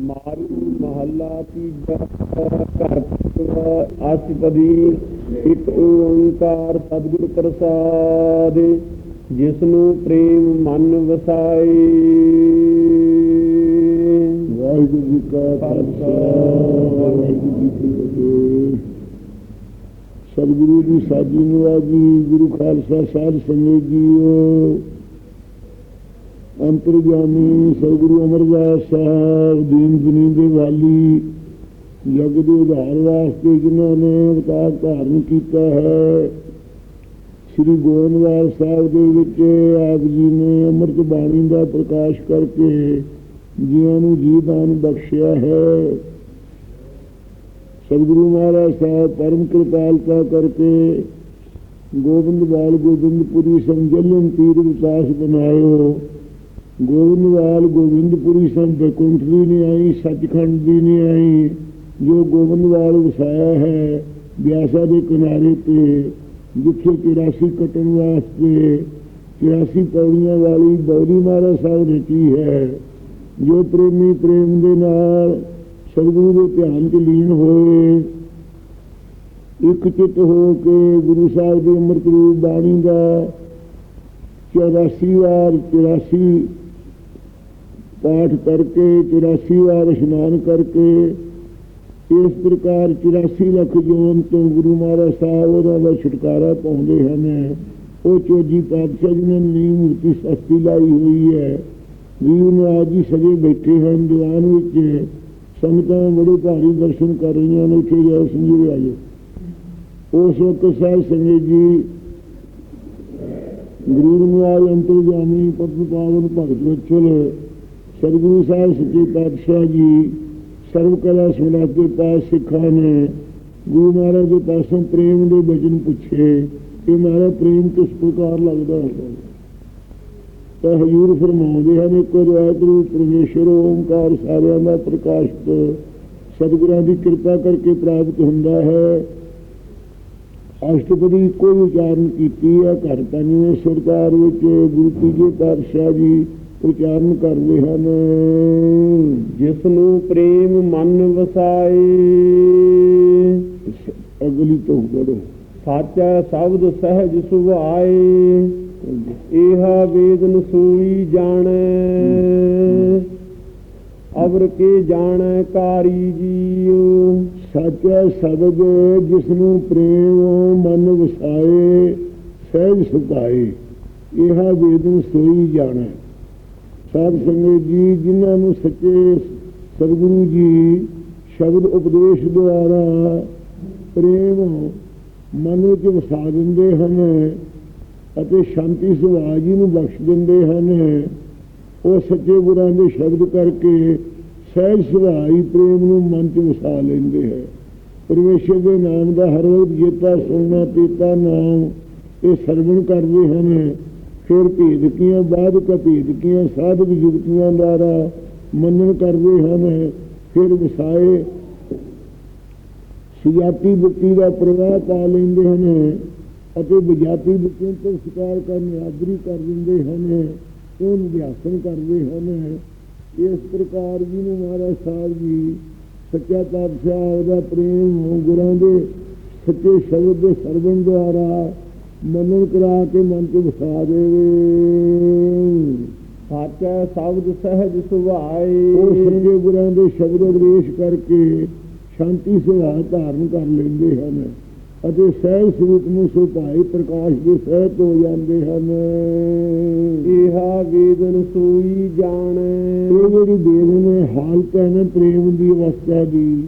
ਮਾਰੂ ਮਹੱਲਾ ਤੀਜਾ ਘਰ ਅਸਪਦੀ ਇੱਕ ਓੰਕਾਰ ਸਤਿਗੁਰ ਪ੍ਰਸਾਦ ਜਿਸ ਨੂੰ ਪ੍ਰੇਮ ਮਨ ਵਸਾਏ। ਵਾਹਿਗੁਰੂ ਜੀ ਕਾ ਖਾਲਸਾ, ਵਾਹਿਗੁਰੂ ਜੀ ਕੀ ਫਤਿਹ। ਸਤਿਗੁਰੂ ਦੀ ਸਾਜੀ ਨਿਵਾਜੀ ਗੁਰੂ ਖਾਲਸਾ ਸਾਹਿਬ ਸੰਗਤ ਜੀਓ। ਅੰਤਰਜਾਮੀ ਸਤਿਗੁਰੂ ਅਮਰਦਾਸ ਸਾਹਿਬ ਦੀਨ ਦੁਨੀ ਦੇ ਵਾਲੀ ਜਗ ਦੇ ਉਧਾਰ ਵਾਸਤੇ ਜਿਨ੍ਹਾਂ ਨੇ ਅਵਤਾਰ ਧਾਰਨ ਕੀਤਾ ਹੈ, ਸ੍ਰੀ ਗੋਬਿੰਦਵਾਲ ਸਾਹਿਬ ਦੇ ਵਿੱਚ ਆਪ ਜੀ ਨੇ ਅੰਮ੍ਰਿਤ ਬਾਣੀ ਦਾ ਪ੍ਰਕਾਸ਼ ਕਰਕੇ ਜੀਵਾਂ ਨੂੰ ਜੀਵਨ ਬਖਸ਼ਿਆ ਹੈ। ਸਤਿਗੁਰੂ ਮਹਾਰਾਜ ਸਾਹਿਬ ਪਰਮ ਕਿਰਪਾਲਤਾ ਕਰਕੇ ਗੋਬਿੰਦਵਾਲ ਗੋਬਿੰਦਪੁਰੀ ਸੰਜਲਨ ਤੀਰ ਵਿਕਾਸ ਬਣਾਇਓ ਗੋਬਿੰਦਵਾਲ ਗੋਬਿੰਦਪੁਰੀ ਸੰਤ ਬੈਕੁੰਠ ਦੀ ਨਹੀਂ ਆਈ, ਸੱਚਖੰਡ ਦੀ ਨਹੀਂ ਆਈ। ਜੋ ਗੋਬਿੰਦਵਾਲ ਵਸਾਇਆ ਹੈ ਬਿਆਸਾ ਦੇ ਕਿਨਾਰੇ ਤੇ, ਜਿੱਥੇ 84 ਕਟਣ ਵਾਸਤੇ 84 ਪੌੜੀਆਂ ਵਾਲੀ ਬੌਰੀ ਮਹਾਰਾਜ ਸਾਹਿਬ ਨੇ ਕੀ ਹੈ, ਜੋ ਪ੍ਰੇਮੀ ਪ੍ਰੇਮ ਦੇ ਨਾਲ ਸਤਿਗੁਰੂ ਦੇ ਧਿਆਨ 'ਚ ਲੀਨ ਹੋਏ, ਇੱਕ ਚਿੱਤ ਹੋ ਕੇ ਗੁਰੂ ਸਾਹਿਬ ਦੀ ਅੰਮ੍ਰਿਤ ਰੂਪ ਬਾਣੀ ਦਾ 84 ਵਾਰ 84 ਪਾਠ ਕਰਕੇ 84 ਵਾਰ ਇਸ਼ਨਾਨ ਕਰਕੇ ਇਸ ਪ੍ਰਕਾਰ 84 ਲੱਖ ਜੋਨ ਤੋਂ ਗੁਰੂ ਮਹਾਰਾਜ ਸਾਹਿਬ ਉਹਨਾਂ ਦਾ ਛੁਟਕਾਰਾ ਪਾਉਂਦੇ ਹਨ। ਉਹ ਚੋਜੀ ਪਾਤਸ਼ਾਹ ਜੀ ਨੇ ਨੀਂਹ ਮੂਰਤੀ ਸਸਤੀ ਲਾਈ ਹੋਈ ਹੈ। ਵੀਰ ਨੇ ਅੱਜ ਹੀ ਸਜੇ ਬੈਠੇ ਹਨ। ਦੀਵਾਨ ਵਿੱਚ ਸੰਗਤਾਂ ਬੜੇ ਭਾਰੀ ਦਰਸ਼ਨ ਕਰ ਰਹੀਆਂ ਨੇ। ਇੱਥੇ ਜੈ ਸਿੰਘ ਜੀ ਆਏ ਉਸ ਵਕਤ ਸਾਹਿਬ ਸੰਗਤ ਜੀ ਗੁਰੂ ਨਿਆਇ ਅੰਤਰਜਾਮੀ ਪਤਨ ਪਾਵਨ, ਭਗਤ ਵਿੱਚ ਸਤਿਗੁਰੂ ਸਾਹਿਬ ਸੱਚੇ ਪਾਤਸ਼ਾਹ ਜੀ, ਸਰਵ ਕਲਾ ਸੁਣਾ ਕੇ ਪਾਸ ਸਿੱਖਾਂ ਨੇ ਗੁਰੂ ਮਹਾਰਾਜ ਦੇ ਪਾਸੋਂ ਪ੍ਰੇਮ ਦੇ ਵਚਨ ਪੁੱਛੇ ਕਿ ਮਾਰਾ ਪ੍ਰੇਮ ਕਿਸ ਪ੍ਰਕਾਰ ਲੱਗਦਾ ਹੈ ਤਾਂ ਹਜੂਰ ਫਰਮਾਉਂਦੇ ਹਨ, ਇੱਕ ਰਿਆਇਤ ਰੂਪ ਪਰਮੇਸ਼ਰ ਓੰਕਾਰ ਸਾਰਿਆਂ ਦਾ ਪ੍ਰਕਾਸ਼ਿਤ ਸਤਿਗੁਰਾਂ ਦੀ ਕਿਰਪਾ ਕਰਕੇ ਪ੍ਰਾਪਤ ਹੁੰਦਾ ਹੈ। ਅਸ਼ਟਪਦੀ ਕੋਈ ਉਚਾਰਨ ਕੀਤੀ ਹੈ ਘਰ ਪੰਜਵੇਂ ਸਰਕਾਰ ਵਿੱਚ ਗੁਰੂ ਤੀਜੇ ਪਾਤਸ਼ਾਹ ਜੀ ਉਚਾਰਨ ਕਰਦੇ ਹਨ। ਜਿਸ ਨੂੰ ਪ੍ਰੇਮ ਮਨ ਵਸਾਏ, ਅਗਲੀ ਤੋਂ ਬੜੋ ਸਾਚਾ ਸ਼ਬਦ ਸਹਿਜ ਸੁਭਾਏ ਇਹਾ ਵੇਦਨ ਸੂਈ ਜਾਣੈ। ਅਵਰ ਕੇ ਜਾਣੈ ਕਾਰੀ ਜੀਉ। ਸੱਚਾ ਸ਼ਬਦ ਜਿਸ ਨੂੰ ਪ੍ਰੇਮ ਮਨ ਵਸਾਏ, ਸਹਿਜ ਸੁਭਾਏ ਇਹ ਵੇਦਨ ਸੋਈ ਜਾਣੈ। ਸਾਧ ਸੰਗਤ ਜੀ, ਜਿਨ੍ਹਾਂ ਨੂੰ ਸੱਚੇ ਸਤਿਗੁਰੂ ਜੀ ਸ਼ਬਦ ਉਪਦੇਸ਼ ਦੁਆਰਾ ਪ੍ਰੇਮ, ਮਨ ਵਿੱਚ ਵਸਾ ਦਿੰਦੇ ਹਨ ਅਤੇ ਸ਼ਾਂਤੀ ਸੁਭਾਅ ਜੀ ਨੂੰ ਬਖਸ਼ ਦਿੰਦੇ ਹਨ, ਉਹ ਸੱਚੇ ਗੁਰਾਂ ਦੇ ਸ਼ਬਦ ਕਰਕੇ ਸਹਿਜ ਸੁਭਾਈ ਪ੍ਰੇਮ ਨੂੰ ਮਨ 'ਚ ਵਸਾ ਲੈਂਦੇ ਹੈ। ਪਰਮੇਸ਼ਰ ਦੇ ਨਾਮ ਦਾ ਹਰ ਰੋਜ਼ ਜੇਤਾ ਸੁਣਨਾ ਪੀਤਾ ਨਾਮ ਇਹ ਸਰਵਣ ਕਰਦੇ ਹਨ। ਫਿਰ ਭੇਦਕੀਆਂ ਬਾਅਦ ਕਭੇਦਕੀਆਂ ਸਾਧਕ ਯੁਕਤੀਆਂ ਦੁਆਰਾ ਮੰਨਣ ਕਰਦੇ ਹਨ। ਫਿਰ ਵਸਾਏ, ਸੁਜਾਤੀ ਬੁੱਤੀ ਦਾ ਪ੍ਰਵਾਹ ਪਾ ਲੈਂਦੇ ਹਨ ਅਤੇ ਵਿਜਾਤੀ ਬੁੱਤੀਆਂ ਤੋਂ ਸ਼ਿਕਾਰ ਕਰਨ ਆਦਰੀ ਕਰ ਦਿੰਦੇ ਹਨ, ਉਹ ਨਿਧਿਆਸਨ ਕਰਦੇ ਹਨ। ਇਸ ਪ੍ਰਕਾਰ ਜੀ ਨੂੰ ਮਹਾਰਾਜ ਸਾਹਿਬ ਜੀ ਸੱਚਾ ਪਾਤਸ਼ਾਹ ਉਹਦਾ ਪ੍ਰੇਮ ਗੁਰਾਂ ਦੇ ਸੱਚੇ ਸ਼ਬਦ ਦੇ ਸਰਵਣ ਦੁਆਰਾ ਮੰਨਣ ਕਰਾ ਕੇ ਮਨ ਚ ਵਸਾ ਦੇਵੇ। ਸਾਚਾ ਸ਼ਬਦ ਸਹਿਜ ਸੁਭਾਏ। ਉਹ ਸੱਚੇ ਗੁਰਾਂ ਦੇ ਸ਼ਬਦ ਉਪਦੇਸ਼ ਕਰਕੇ ਸ਼ਾਂਤੀ ਸੁਭਾਅ ਧਾਰਨ ਕਰ ਲੈਂਦੇ ਹਨ ਅਤੇ ਸਹਿਜ ਸਰੂਪ ਨੂੰ ਸੁਭਾਈ ਪ੍ਰਕਾਸ਼ ਦੇ ਸਹਿਤ ਹੋ ਜਾਂਦੇ ਹਨ। ਇਹਾ ਵੇਦਨ ਸੂਈ ਜਾਣੈ। ਇਹ ਜਿਹੜੀ ਦੇਵ ਨੇ ਹਾਲਤ ਹੈ ਨਾ ਪ੍ਰੇਮ ਦੀ ਅਵਸਥਾ ਦੀ।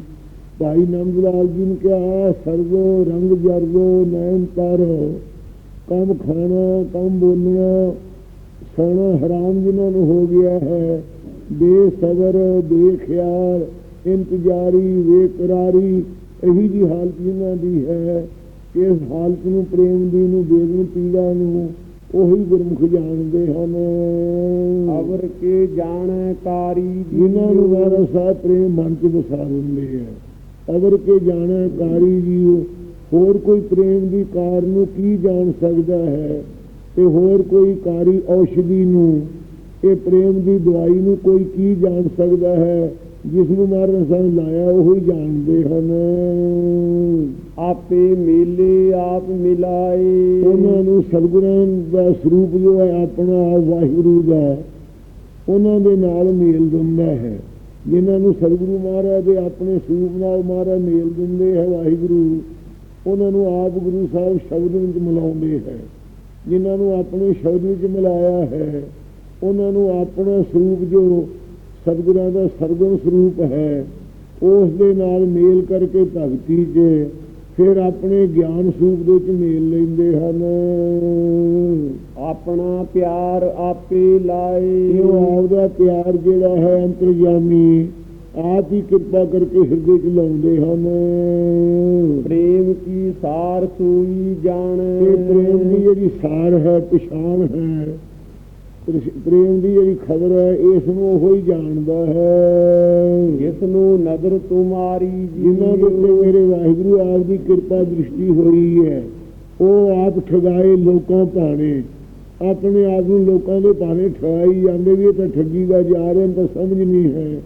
ਭਾਈ ਨੰਦ ਲਾਲ ਜੀ ਨੇ ਕਿਹਾ ਸਰਵੋ ਰੰਗ ਜਰਦੋ ਨੈਣ ਤਾਰੋ। ਕੰਮ ਖਾਣਾ ਕੰਮ ਬੋਲਣਾ ਸੋਣਾ ਹਰਾਮ ਜਿਨ੍ਹਾਂ ਨੂੰ ਹੋ ਗਿਆ ਹੈ। ਬੇਸਬਰ ਬੇਖਿਆਲ ਇੰਤਜ਼ਾਰੀ ਬੇਕਰਾਰੀ ਇਹੀ ਜੀ ਹਾਲਤ ਜਿਨ੍ਹਾਂ ਦੀ ਹੈ ਇਸ ਹਾਲਤ ਨੂੰ ਪ੍ਰੇਮ ਦੀ ਨੂੰ ਬੇਦਨ ਪੀੜਾ ਨੂੰ ਉਹੀ ਗੁਰਮੁਖ ਜਾਣਦੇ ਹਨ। ਅਵਰ ਕੇ ਜਾਣੈ ਕਾਰੀ ਜਿਨ੍ਹਾਂ ਨੂੰ ਵਾਰਾ ਸਾਹਿਬ ਪ੍ਰੇਮ ਮਨ ਚ ਵਸਾ ਦਿੰਦੇ ਹੈ ਅਵਰ ਕੇ ਜਾਣੈ ਕਾਰੀ ਜੀ ਹੋਰ ਕੋਈ ਪ੍ਰੇਮ ਦੀ ਕਾਰ ਨੂੰ ਕੀ ਜਾਣ ਸਕਦਾ ਹੈ? ਤੇ ਹੋਰ ਕੋਈ ਕਾਰੀ ਔਸ਼ਧੀ ਨੂੰ? ਇਹ ਪ੍ਰੇਮ ਦੀ ਦਵਾਈ ਨੂੰ ਕੋਈ ਕੀ ਜਾਣ ਸਕਦਾ ਹੈ? ਜਿਸ ਨੂੰ ਮਹਾਰਾਜ ਨੇ ਸਾਨੂੰ ਲਾਇਆ ਉਹ ਹੀ ਜਾਣਦੇ ਹਨ। ਆਪੇ ਮੇਲੇ ਆਪ ਮਿਲਾਏ। ਉਹਨਾਂ ਨੂੰ ਸਤਿਗੁਰਾਂ ਦਾ ਸਰੂਪ ਜੋ ਹੈ ਆਪਣਾ ਆਪ ਵਾਹਿਗੁਰੂ ਦਾ ਉਹਨਾਂ ਦੇ ਨਾਲ ਮੇਲ ਦਿੰਦਾ ਹੈ। ਜਿਨ੍ਹਾਂ ਨੂੰ ਸਤਿਗੁਰੂ ਮਹਾਰਾਜ ਦੇ ਆਪਣੇ ਸਰੂਪ ਨਾਲ ਮਹਾਰਾਜ ਮੇਲ ਦਿੰਦੇ ਹੈ ਵਾਹਿਗੁਰੂ ਉਹਨਾਂ ਨੂੰ ਆਪ ਗੁਰੂ ਸਾਹਿਬ ਸ਼ਬਦ ਵਿੱਚ ਮਿਲਾਉਂਦੇ ਹੈ। ਜਿਨ੍ਹਾਂ ਨੂੰ ਆਪਣੇ ਸ਼ਬਦ ਵਿੱਚ ਮਿਲਾਇਆ ਹੈ ਉਹਨਾਂ ਨੂੰ ਆਪਣਾ ਸਰੂਪ ਜੋ ਸਤਿਗੁਰਾਂ ਦਾ ਸਰਗੁਣ ਸਰੂਪ ਹੈ ਉਸ ਦੇ ਨਾਲ ਮੇਲ ਕਰਕੇ ਭਗਤੀ 'ਚ ਫਿਰ ਆਪਣੇ ਗਿਆਨ ਸਰੂਪ ਦੇ ਵਿੱਚ ਮੇਲ ਲੈਂਦੇ ਹਨ। ਆਪਣਾ ਪਿਆਰ ਆਪੇ ਲਾਏ। ਇਹ ਆਪਦਾ ਪਿਆਰ ਜਿਹੜਾ ਹੈ ਅੰਤਰਜਾਮੀ ਆਪ ਹੀ ਕਿਰਪਾ ਕਰਕੇ ਹਿਰਦੇ 'ਚ ਲਾਉਂਦੇ ਹਨ। ਪ੍ਰੇਮ ਕੀ ਸਾਰ ਸੂਈ ਜਾਣੈ। ਇਹ ਪ੍ਰੇਮ ਦੀ ਜਿਹੜੀ ਸਾਰ ਹੈ ਪਛਾਣ ਹੈ ਪ੍ਰ- ਪ੍ਰੇਮ ਦੀ ਜਿਹੜੀ ਖਬਰ ਹੈ ਇਸ ਨੂੰ ਉਹ ਹੀ ਜਾਣਦਾ ਹੈ। ਜਿਸ ਨੂੰ ਨਦਰ ਤੁਮਾਰੀ ਜਿਨ੍ਹਾਂ ਦੇ ਮੇਰੇ ਵਾਹਿਗੁਰੂ ਆਪ ਦੀ ਕਿਰਪਾ ਦ੍ਰਿਸ਼ਟੀ ਹੋਈ ਹੈ ਉਹ ਆਪ ਠਗਾਏ ਲੋਕਾਂ ਭਾਣੇ। ਆਪਣੇ ਆਪ ਨੂੰ ਲੋਕਾਂ ਦੇ ਭਾਣੇ ਠਗਾਈ ਜਾਂਦੇ ਵੀ ਇਹ ਤਾਂ ਠੱਗੀ ਦਾ ਜਾ ਰਹੇ ਤਾਂ ਸਮਝ ਨਹੀਂ ਹੈ।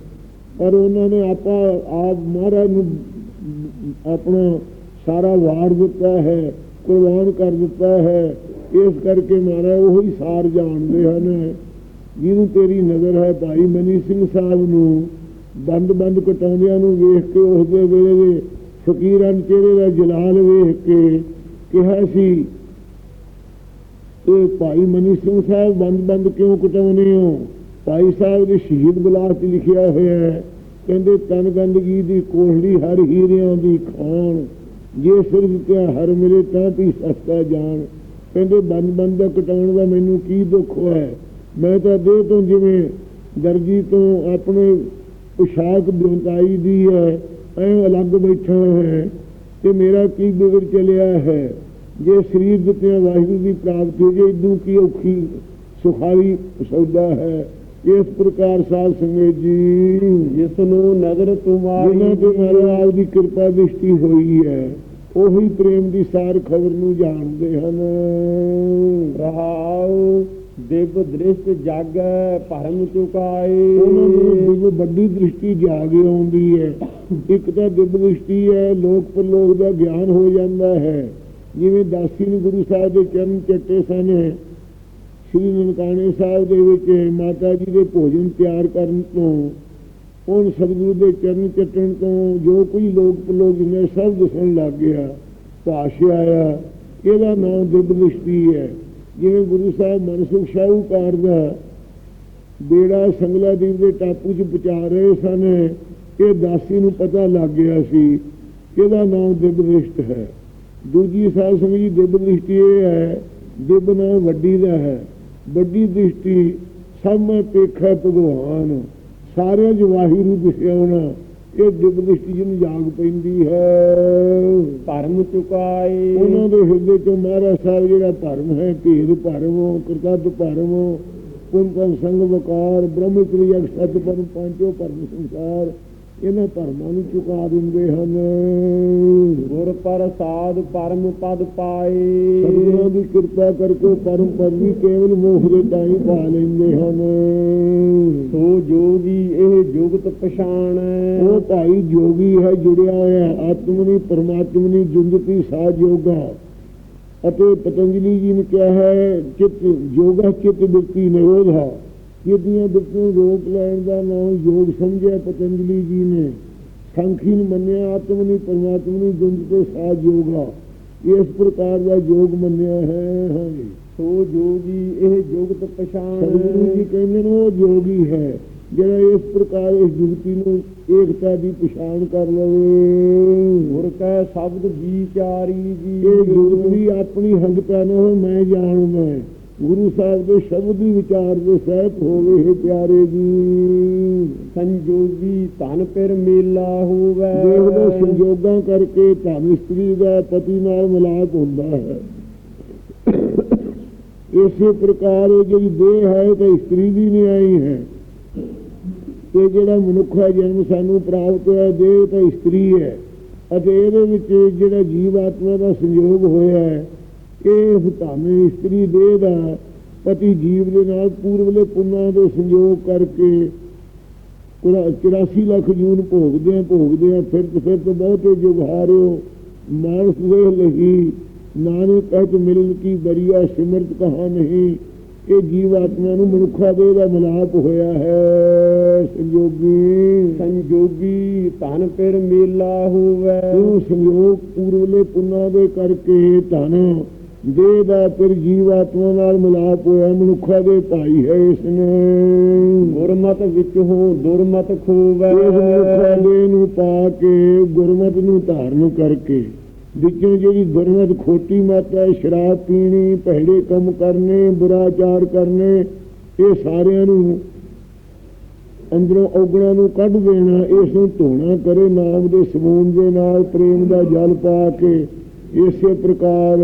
ਪਰ ਉਹਨਾਂ ਨੇ ਆਪਾ ਆਪ ਮਹਾਰਾਜ ਨੂੰ ਆਪਣਾ ਸਾਰਾ ਵਾਰ ਦਿੱਤਾ ਹੈ, ਕੁਰਬਾਨ ਕਰ ਦਿੱਤਾ ਹੈ। ਇਸ ਕਰਕੇ ਮਹਾਰਾਜ ਉਹੀ ਸਾਰ ਜਾਣਦੇ ਹਨ। ਜਿਹਨੂੰ ਤੇਰੀ ਨਜ਼ਰ ਹੈ ਭਾਈ ਮਨੀ ਸਿੰਘ ਸਾਹਿਬ ਨੂੰ, ਬੰਦ ਬੰਦ ਕਟਾਉਂਦਿਆਂ ਨੂੰ ਵੇਖ ਕੇ ਉਸ ਦੇ ਵੇਲੇ ਦੇ ਫਕੀਰਾਂ ਚਿਹਰੇ ਦਾ ਜਲਾਲ ਵੇਖ ਕੇ ਕਿਹਾ ਸੀ, ਇਹ ਭਾਈ ਮਨੀ ਸਿੰਘ ਸਾਹਿਬ ਬੰਦ ਬੰਦ ਕਿਉਂ ਕਟਾਉਂਦੇ ਹੋ? ਭਾਈ ਸਾਹਿਬ ਦੇ ਸ਼ਹੀਦ ਬਲਾਸ 'ਚ ਲਿਖਿਆ ਹੋਇਆ ਹੈ। ਕਹਿੰਦੇ ਤਨ ਗੰਦਗੀ ਦੀ ਕੋਹੜੀ ਹਰ ਹੀਰਿਆਂ ਦੀ ਖਾਣ। ਜੇ ਸਿਰ ਦਿੱਤਿਆ ਹਰ ਮਿਲੇ ਤਾਂ ਵੀ ਸਸਤਾ ਜਾਣ। ਕਹਿੰਦੇ, ਬੰਦ ਬੰਦ ਦਾ ਕਟਾਉਣ ਦਾ ਮੈਨੂੰ ਕੀ ਦੁੱਖ ਹੋਇਆ ਮੈਂ ਤਾਂ ਦੇਹ ਤੋਂ ਜਿਵੇਂ ਦਰਜੀ ਤੋਂ ਆਪਣੇ ਪੁਸ਼ਾਕ ਬਿਉਂਤਾਈ ਦੀ ਹੈ, ਐ ਅਲੱਗ ਬੈਠਾ ਹੈ ਤੇ ਮੇਰਾ ਕੀ ਬਿਗੜ ਚਲਿਆ ਹੈ? ਜੇ ਸਰੀਰ ਦਿੱਤਿਆਂ ਵਾਹਿਗੁਰੂ ਦੀ ਪ੍ਰਾਪਤੀ ਜੇ ਇਦੋਂ ਕੀ ਔਖੀ ਸੁਖਾਈ ਸੌਦਾ ਹੈ? ਇਸ ਪ੍ਰਕਾਰ ਸਾਧ ਸੰਗਤ ਜੀ ਜਿਸ ਨੂੰ ਨਦਰ ਤੁਮਾਰੀ ਜਿਨ੍ਹਾਂ ਤੇ ਮਹਾਰਾਜ ਦੀ ਕਿਰਪਾ ਦ੍ਰਿਸ਼ਟੀ ਹੋਈ ਹੈ ਉਹੀ ਪ੍ਰੇਮ ਦੀ ਸਾਰ ਖਬਰ ਨੂੰ ਜਾਣਦੇ ਹਨ। ਰਹਾਉ ਦਿਵ ਦ੍ਰਿਸ਼ਟ ਜਾਗੈ ਭਰਮ ਚੁਕਾਏ। ਉਹਨਾਂ ਨੂੰ ਵੱਡੀ ਦ੍ਰਿਸ਼ਟੀ ਜਾਗ ਆਉਂਦੀ ਹੈ। ਇੱਕ ਤਾਂ ਦਿਵ ਦ੍ਰਿਸ਼ਟੀ ਹੈ ਲੋਕ ਪਰਲੋਕ ਦਾ ਗਿਆਨ ਹੋ ਜਾਂਦਾ ਹੈ। ਜਿਵੇਂ ਦਾਸੀ ਨੂੰ ਗੁਰੂ ਸਾਹਿਬ ਦੇ ਚਰਨ ਚੱਟੇ ਸਨ ਸ੍ਰੀ ਨਨਕਾਣੇ ਸਾਹਿਬ ਦੇ ਵਿੱਚ ਮਾਤਾ ਜੀ ਦੇ ਭੋਜਨ ਤਿਆਰ ਕਰਨ ਤੋਂ ਉਹ ਸਤਿਗੁਰੂ ਦੇ ਚਰਨ ਚੱਟਣ ਤੋਂ ਜੋ ਕੋਈ ਲੋਕ ਪਰਲੋਕ ਨੇ ਸਭ ਦਿਸਣ ਲੱਗ ਗਿਆ, ਭਾਸ਼ ਆਇਆ ਇਹਦਾ ਨਾਮ ਦਿਵ ਦ੍ਰਿਸ਼ਟੀ ਹੈ। ਜਿਵੇਂ ਗੁਰੂ ਸਾਹਿਬ ਮਨਸੁਖ ਸ਼ਾਹੂਕਾਰ ਦਾ ਬੇੜਾ ਸੰਗਲਾਦੀਪ ਦੇ ਟਾਪੂ 'ਚ ਪਹੁੰਚਾ ਰਹੇ ਸਨ, ਇਹ ਦਾਸੀ ਨੂੰ ਪਤਾ ਲੱਗ ਗਿਆ ਸੀ ਇਹਦਾ ਨਾਮ ਦਿਵ ਦ੍ਰਿਸ਼ਟ ਹੈ। ਦੂਜੀ ਸਾਧ ਸੰਗਤ ਜੀ ਦਿਵ ਦ੍ਰਿਸ਼ਟੀ ਇਹ ਹੈ ਦਿਵ ਨਾਮ ਵੱਡੀ ਦਾ ਹੈ। ਵੱਡੀ ਦ੍ਰਿਸ਼ਟੀ ਸਭ ਮੈਂ ਪੇਖਾ ਭਗਵਾਨ। ਸਾਰਿਆਂ 'ਚ ਵਾਹਿਗੁਰੂ ਦਿਸਿਆ ਹੋਣਾ ਇਹ ਦਿਵ ਦ੍ਰਿਸ਼ਟੀ ਜਿਹਨੂੰ ਜਾਗ ਪੈਂਦੀ ਹੈ। ਭਰਮ ਚੁਕਾਏ। ਉਹਨਾਂ ਦੇ ਹਿਰਦੇ ਚੋਂ ਮਹਾਰਾਜ ਸਾਹਿਬ ਜਿਹੜਾ ਧਰਮ ਹੈ ਭੇਦ ਭਰਮ ਕਰਤੱਵ ਭਰਮ ਪੁੰਨ ਸੰਗ ਵਕਾਰ ਬ੍ਰਹਮਚਰੀ ਅਕ ਸਤ ਪਰਮ ਪੰਚੋ ਭਰਮ ਸੰਸਾਰ ਇਹਨਾਂ ਧਰਮਾਂ ਨੂੰ ਚੁਕਾ ਦਿੰਦੇ ਹਨ। ਗੁਰ ਪ੍ਰਸਾਦ ਪਰਮ ਪਦ ਪਾਏ। ਸਤਿਗੁਰਾਂ ਦੀ ਕਿਰਪਾ ਕਰਕੇ ਪਰਮ ਪਦ ਵੀ ਕੇਵਲ ਮੋਹ ਦੇ ਟਾਈ ਪਾ ਲੈਂਦੇ ਹਨ। ਸੋ ਜੋਗੀ ਇਹ ਜੁਗਤ ਪਛਾਣੈ। ਉਹ ਭਾਈ ਜੋਗੀ ਹੈ ਜੁੜਿਆ ਹੋਇਆ ਹੈ, ਆਤਮਨੀ ਪਰਮਾਤਮਨੀ ਜੁੰਦਤੀ ਸਾ ਜੋਗਾ ਅਤੇ ਪਤੰਜਲੀ ਜੀ ਨੇ ਕਿਹਾ ਹੈ ਚਿਤ ਯੋਗਾ ਚਿਤ ਬਿਰਤੀ ਨਿਰੋਧਾ ਇਹਦੀਆਂ ਬਿਰਤੀਆਂ ਰੋਕ ਲੈਣ ਦਾ ਨਾਮ ਯੋਗ ਸਮਝਿਆ ਪਤੰਜਲੀ ਜੀ ਨੇ। ਸੰਖੀ ਨੂੰ ਮੰਨਿਆ ਆਤਮਨੀ ਪਰਮਾਤਮਨੀ ਜੁੰਦਤੇ ਸਾ ਜੋਗਾ ਇਸ ਪ੍ਰਕਾਰ ਦਾ ਯੋਗ ਮੰਨਿਆ ਹੈ ਹਾਂਜੀ ਸੋ ਜੋਗੀ ਇਹ ਜੁਗਤ ਸਤਿਗੁਰੂ ਜੀ ਪਛਾਣੈ ਕਹਿੰਦੇ ਨੇ ਉਹ ਜੋਗੀ ਹੈ। ਜਿਹੜਾ ਇਸ ਪ੍ਰਕਾਰ ਇਸ ਜੁਗਤੀ ਨੂੰ ਏਕਤਾ ਦੀ ਪਛਾਣ ਕਰ ਲਵੇ। ਗੁਰ ਕੈ ਸ਼ਬਦ ਵਿਚਾਰੀ ਜੀ। ਇਹ ਜੁਗਤ ਆਪਣੀ ਹੰਗਤਾ ਨਾ ਮੈਂ ਜਾਣਦਾ। ਗੁਰੂ ਸਾਹਿਬ ਦੇ ਸ਼ਬਦ ਦੀ ਵਿਚਾਰ ਦੇ ਸਹਿਤ ਹੋਵੇ ਹੈ ਪਿਆਰੇ ਜੀ। ਸੰਜੋਗੀ ਧਨ ਫਿਰ ਮੇਲਾ ਹੋਵੇ। ਦੇਖਦੇ ਸੰਜੋਗਾਂ ਕਰਕੇ ਧਨ ਇਸਤਰੀ ਦਾ ਪਤੀ ਨਾਲ ਮਿਲਾਪ ਹੁੰਦਾ ਹੈ। ਇਸੇ ਪ੍ਰਕਾਰ ਇਹ ਜਿਹੜੀ ਦੇਹ ਹੈ ਤਾਂ ਇਸਤਰੀ ਦੀ ਨਹੀਂ ਆਈ ਹੈ। ਤੇ ਜਿਹੜਾ ਮਨੁੱਖ ਹੈ ਜਨਮ ਸਾਨੂੰ ਪ੍ਰਾਪਤ ਹੋਇਆ ਦੇਹ ਤਾਂ ਇਸਤਰੀ ਹੈ। ਅਤੇ ਇਹਦੇ ਵਿੱਚ ਜਿਹੜਾ ਜੀਵ ਆਤਮਾ ਦਾ ਸੰਯੋਗ ਹੋਇਆ ਹੈ ਇਹ ਧਾਮੇ ਇਸਤਰੀ ਦੇਹ ਦਾ ਪਤੀ ਜੀਵ ਦੇ ਨਾਲ ਪੂਰਵਲੇ ਪੁੰਨਾਂ ਦੇ ਸੰਯੋਗ ਕਰਕੇ 84 ਲੱਖ ਜੂਨ ਭੋਗਦੇ ਆ ਭੋਗਦੇ ਆ ਫਿਰ ਤੇ ਫਿਰ ਤੇ ਬਹੁਤੇ ਜੁਗ ਹਾਰਿਓ ਮਾਨਸ ਵੇਖ ਲਹੀ ਨਾਨਕ ਕਹਿਤ ਮਿਲਨ ਕੀ ਬਰੀਆ ਸਿਮਰਤ ਕਹਾ ਨਹੀਂ ਇਹ ਜੀਵ ਆਤਮਾ ਨੂੰ ਮਨੁੱਖਾ ਦੇ ਦਾ ਮਿਲਾਪ ਹੋਇਆ ਹੈ ਸੰਜੋਗੀ ਸੰਜੋਗੀ ਧਨ ਫਿਰ ਮੇਲਾ ਹੋਵੇ। ਉਹ ਸੰਯੋਗ ਪੂਰਵਲੇ ਪੁੰਨਾਂ ਦੇ ਕਰਕੇ ਧਨ ਦੇਹ ਦਾ ਫਿਰ ਜੀਵ ਆਤਮਾ ਨਾਲ ਮਿਲਾਪ ਹੋਇਆ ਮਨੁੱਖਾ ਦੇ ਭਾਈ ਹੈ ਇਸ ਨੇ ਗੁਰਮਤ ਵਿੱਚ ਹੋ ਦੁਰਮਤ ਖੋਵੇ। ਇਸ ਮਨੁੱਖਾ ਦੇ ਨੂੰ ਪਾ ਕੇ ਗੁਰਮਤ ਨੂੰ ਧਾਰਨ ਕਰਕੇ ਵਿੱਚੋਂ ਜਿਹੜੀ ਦੁਰਮਤ ਖੋਟੀ ਮਤ ਹੈ ਸ਼ਰਾਬ ਪੀਣੀ ਭੈੜੇ ਕੰਮ ਕਰਨੇ ਬੁਰਾਚਾਰ ਕਰਨੇ ਇਹ ਸਾਰਿਆਂ ਨੂੰ ਅੰਦਰੋਂ ਔਗਣਾਂ ਨੂੰ ਕੱਢ ਦੇਣਾ ਇਸ ਨੂੰ ਧੋਣਾ ਕਰੇ ਨਾਮ ਦੇ ਸਮੂਨ ਦੇ ਨਾਲ ਪ੍ਰੇਮ ਦਾ ਜਲ ਪਾ ਕੇ ਇਸੇ ਪ੍ਰਕਾਰ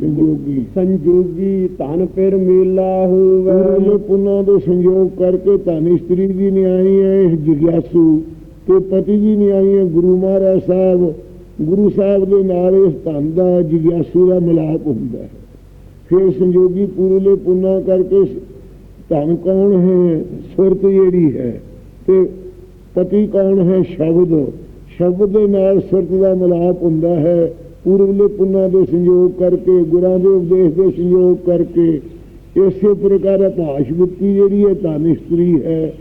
ਸੰਜੋਗੀ। ਸੰਜੋਗੀ ਧਨ ਫਿਰ ਮੇਲਾ ਹੋਵੇ। ਪੂਰੇ ਪੁੰਨਾਂ ਦੇ ਸੰਯੋਗ ਕਰਕੇ ਧਨ ਇਸਤਰੀ ਦੀ ਨਿਆਈ ਹੈ ਇਹ ਜਿਗਿਆਸੂ ਤੇ ਪਤੀ ਦੀ ਨਿਆਈ ਹੈ ਗੁਰੂ ਮਹਾਰਾਜ ਸਾਹਿਬ। ਗੁਰੂ ਸਾਹਿਬ ਦੇ ਨਾਲ ਇਸ ਧਨ ਦਾ ਜਿਗਿਆਸੂ ਦਾ ਮਿਲਾਪ ਹੁੰਦਾ ਹੈ। ਫਿਰ ਸੰਜੋਗੀ ਪੂਰੇ ਪੁੰਨਾਂ ਕਰਕੇ ਧਨ ਕੌਣ ਹੈ? ਸੁਰਤ ਜਿਹੜੀ ਹੈ। ਤੇ ਪਤੀ ਕੌਣ ਹੈ? ਸ਼ਬਦ। ਸ਼ਬਦ ਦੇ ਨਾਲ ਸੁਰਤ ਦਾ ਮਿਲਾਪ ਹੁੰਦਾ ਹੈ। ਪੂਰਵਲੇ ਪੁੰਨਾਂ ਦੇ ਸੰਯੋਗ ਕਰਕੇ, ਗੁਰਾਂ ਦੇ ਉਪਦੇਸ਼ ਦੇ ਸੰਯੋਗ ਕਰਕੇ, ਇਸੇ ਪ੍ਰਕਾਰ ਭਾਸ਼ ਬੁੱਤੀ ਜਿਹੜੀ ਹੈ, ਧਨ ਇਸਤਰੀ ਹੈ